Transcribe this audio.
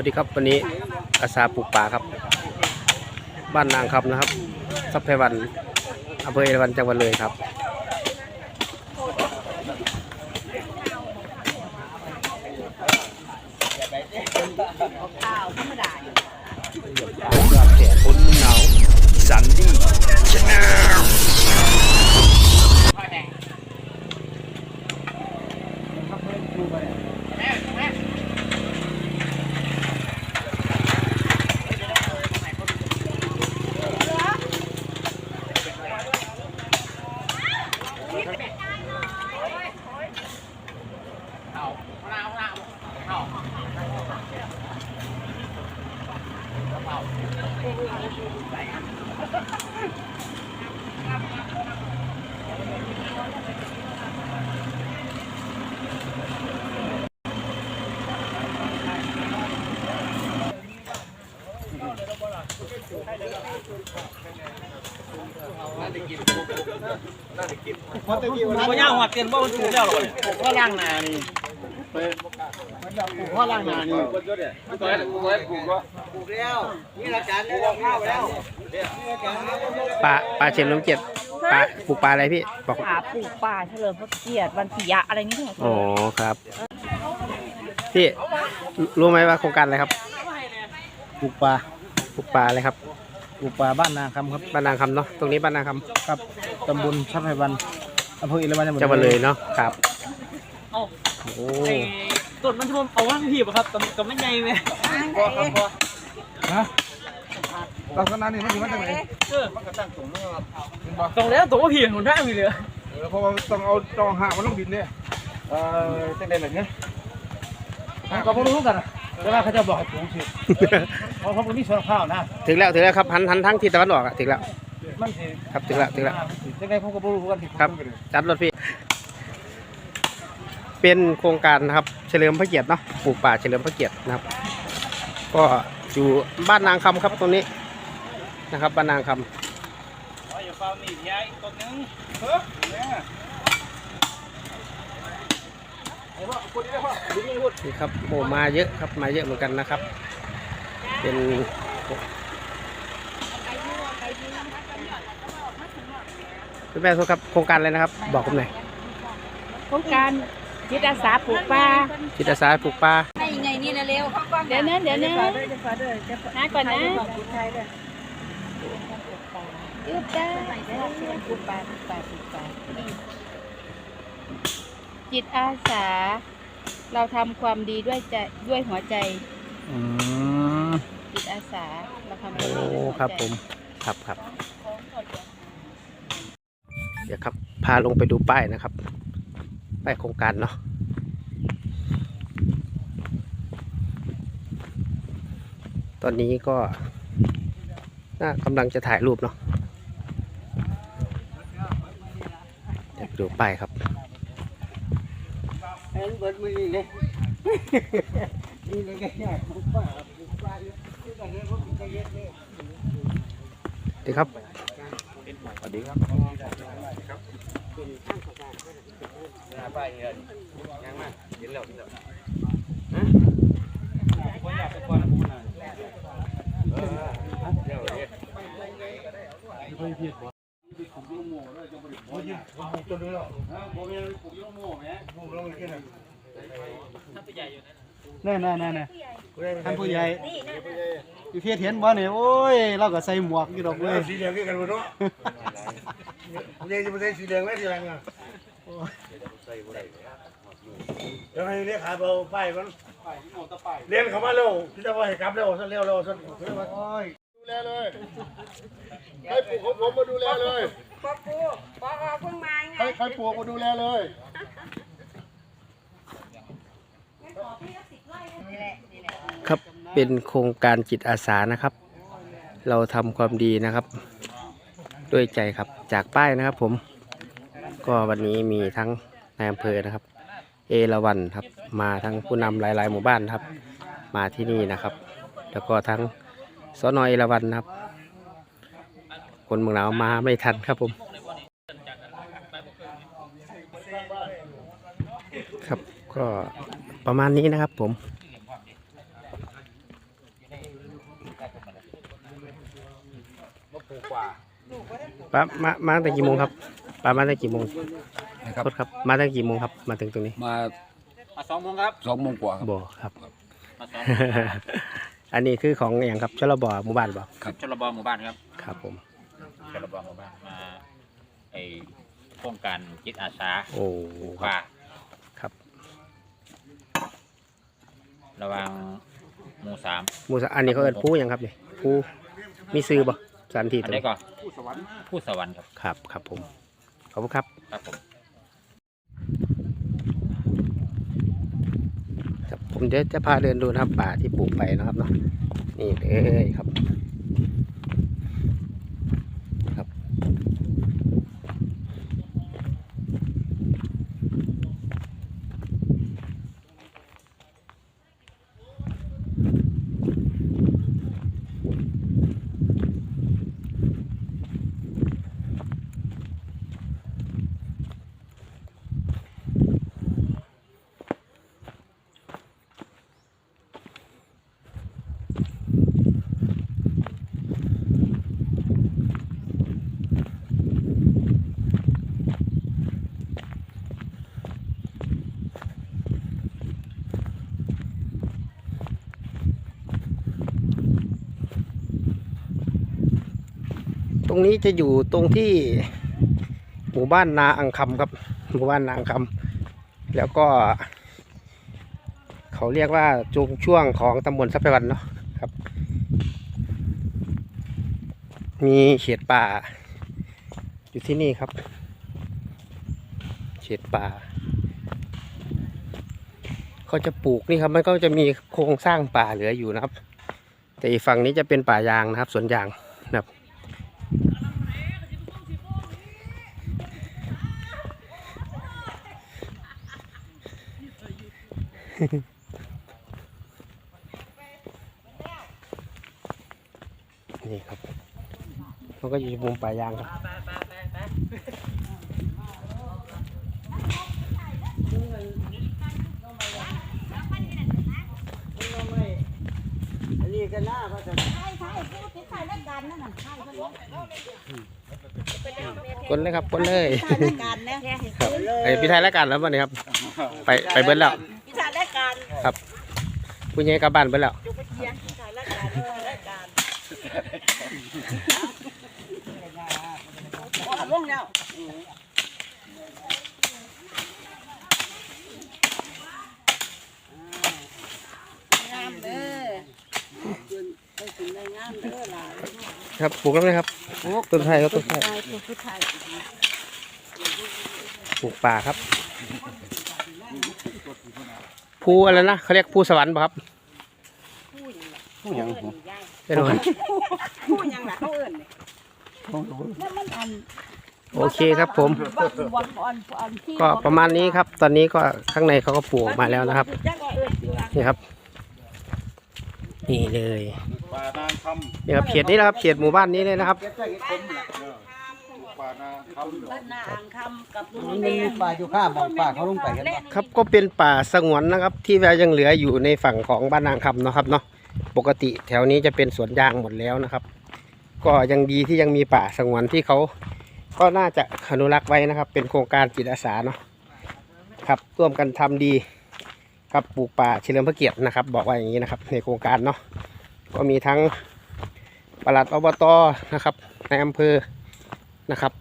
วัสดีครับวันนี้อาสาปลูกป่าครับ บ้านนางคำนะครับทรัพย์วันอำเภอเอราวัณจังหวัดเลยครับคนหนาสันดี้ชาแนล บ่ย่างหัดเกินบ่มันถูกแล้วหรอพ่อล่างนานี่พ่อล่างนานี่ ปลาปลาเชมน้ำเจ็ดปลาปลูกปลาอะไรพี่บอกป่าปลูกป่าเฉลิมพระเกียรติวันปิยะอะไรนี่เหรออ๋อครับ พี่รู้ไหมว่าโครงการอะไรครับปลูกปลาปลูกปลาอะไรครับปลูกปลาบ้านนาคำครับบ้านนางคำเนาะตรงนี้บ้านนางคครับตำบลทรัพย์ไพวันอำเภออิระวันำจังหวัดเลยเนาะครับเอ้าโอ้ไอ้ต้นมันทวมเอาว่างหีบอะครับแต่ก็ไม่ใหญ่ไหม ฮะลักษณะนี้มันคือมันจังไหนเออตรงแล้วตรงว่าผีของท่ามีเลยเพราะว่าต้องเอาจองหามันลงดินเนี่ยเอ่อจังได๋ล่ะเนี่ยก็บ่รู้กันนะแต่ว่าเขาจะบอกให้ปลูกสิเพราะเขาบ่มีสวนข้าวนะถึงแล้วถึงแล้วครับหันหันทั้งทิศตะวันออกอะถึงแล้วมันสิครับถึงแล้วถึงแล้วจังได๋ผมก็บ่รู้กันสิครับจัดรถพี่เป็นโครงการนะครับเฉลิมพระเกียรติเนาะปลูกป่าเฉลิมพระเกียรตินะครับ ก็ อยู่บ้านนางคำครับตรงนี้นะครับบ้านนางคำอย่าฟ้ามีย้ายต้นนึงนี่ครับโอ้มาเยอะครับมาเยอะเหมือนกันนะครับ เป็นคุณแม่โทษครับโครงการอะไรนะครับ บอกผมหน่อยโครงการจิตอาสาปลูกป่าจิตอาสาปลูกป่า ให้ยังไงนี่นะ เร็วเดี๋ยวนะเดี๋ยวนะนะก่อนนะยืดได้ปลูกป่าปลูกป่าปลูกป่าจิตอาสา เราทำความดีด้วยใจด้วยหัวใจอืมจิตอาสาเราทำความโอ้ดีด้วยหัวใจครับผมครับครับ เดี๋ยวครับ พาลงไปดูป้ายนะครับ ป้ายโครงการเนาะ ตอนนี้ก็น่ากำลังจะถ่ายรูปเนาะเดี๋ยวไปดูป้ายครับเห็นเบิดมือนี่เลยนี่เลยแก่ปลูกปลาปลูกปลาอยู่ที่กันเนี่ยผมก็เยอะเลยดีครับสวัสดีครับไปเงินยังมาเห็นแล้วเห็นแล้วแน่แน่แน่ แน่ท่านผู้ใหญ่อยู่เพียรเห็นบ่เนี่ยโอ้ยเราก็ใส่หมวกอยู่ดอกเลยสีเหลืองคือกันหมดเนาะเรียนจะมาใส่สีเหลืองไหมสีเหลืองอะเดี๋ยวให้เรียกขาเบาป้ายมันเรียนเข้ามาเร็วพี่จะว่าให้กลับเร็วซะเร็วเร็วซะโอ้ยดูแลเลย ให้ปลูกของผมมาดูแลเลยปอปูปอเพิ่งมาไงให้ใครปลูกมาดูแลเลยครับเป็นโครงการจิตอาสานะครับ เราทำความดีนะครับ ด้วยใจครับจากป้ายนะครับผม ก็วันนี้มีทั้งนายอำเภอนะครับ เอราวันครับ มาทั้งผู้นำหลาย ๆ หมู่บ้านครับ มาที่นี่นะครับ แล้วก็ทั้งสนเอราวันนะครับ คนเมืองหนาวมาไม่ทันครับผม ครับก็ประมาณนี้นะครับผมป้ามามาตั้งแต่กี่โมงครับป้ามาตั้งแต่กี่โมงครับครับ มาตั้งแต่กี่โมงครับ มาถึงตรงนี้มาสองโมงครับสองโมงกว่าบ่ครับอันนี้คือของอย่างครับชลบหมู่บ้านบ่ครับชลบหมู่บ้านครับ ครับผม ชลบหมู่บ้านมาไอโครงการจิตอาสาโอ้คป่ารับครับ ระหวังหมู่สาม หมู่สะอันนี้เขาเอิ้นผู้หยังครับนี่ผู้มีซื้อบ่สถานที่อัตรนงนี้นี้ก็ผู้สวรรค์ผู้สวรรค์ครับ ครับ ครับผม ขอบคุณครับ ครับผม ครับผมเดี๋ยวจะพาเดินดูนะครับป่าที่ปลูกไปนะครับเนาะนี่เลยครับครับ ตรงนี้จะอยู่ตรงที่หมู่บ้านนาอังคำครับ หมู่บ้านนาอังคำแล้วก็ เขาเรียกว่าจุงช่วงของตำบลทรัพยวันเนาะครับ มีเขตป่า อยู่ที่นี่ครับเขตป่าเขาจะปลูกนี่ครับมันก็จะมีโครงสร้างป่าเหลืออยู่นะครับ แต่อีกฝั่งนี้จะเป็นป่ายางนะครับสวนยาง นะครับนี่ครับ มันก็อยู่มุมป่ายางครับอันนี้ก็น่าเขาจะใช่ใช่พูดที่ใช่แล้วกันนั่นน่ะใช่เขาบอกกดเลยครับกดเลยใช่แล้วกันเนี่ยครับไอพี่ไทยแล้วกันแล้ววันนี้ครับ ไปไปเบิ้ลแล้ว ที่ใช่แล้วกันผู้ใหญ่กลับบ้านเบิ้ลแล้วจุกไปเทียนใช่แล้วกันใช่แล้วกันโอ้ลงแล้วงามเด้อไปถึงในงามเด้อหลายครับปลูกแล้วนะครับต้นไทรครับต้นไทรไทยผู้ไทยปลูกป่าครับ ภูอะไรนะเขาเรียกภูสวรรค์ป่ะครับผู้ยังเป็นไงผู้ยังล่ะเขาเอิ้นแล้วมันอันโอเคครับผมบ้านวันอ่อนอ่อนที่ก็ประมาณนี้ครับ ตอนนี้ก็ข้างในเขาก็ปลูกออกมาแล้วนะครับ จักว่าเอิ้นอยู่ว่านี่ครับ นี่เลย ป่านางคนี่ครับเขตนี้นะครับเขตหมู่บ้านนี้เลยนะครับำ ป่านางคำบ้านนาอ่างคำกับลุงมันแดมีงป่าอยู่ข้ามของป่าเขาลงไปกันครับก็เป็นป่าสงวนนะครับ ที่ยังเหลืออยู่ในฝั่งของบ้านนางคำเนาะครับเนาะปกติแถวนี้จะเป็นสวนยางหมดแล้วนะครับ ก็ยังดีที่ยังมีป่าสงวนที่เขาก็น่าจะอนุรักษ์ไว้นะครับ เป็นโครงการจิตอาสาเนาะครับร่วมกันทำดีครับปลูกป่าเฉลิมพระเกียรตินะครับ บอกว่าอย่างนี้นะครับ ในโครงการเนาะก็มีทั้งปลัดอบตนะครับในอำเภอ นะครับ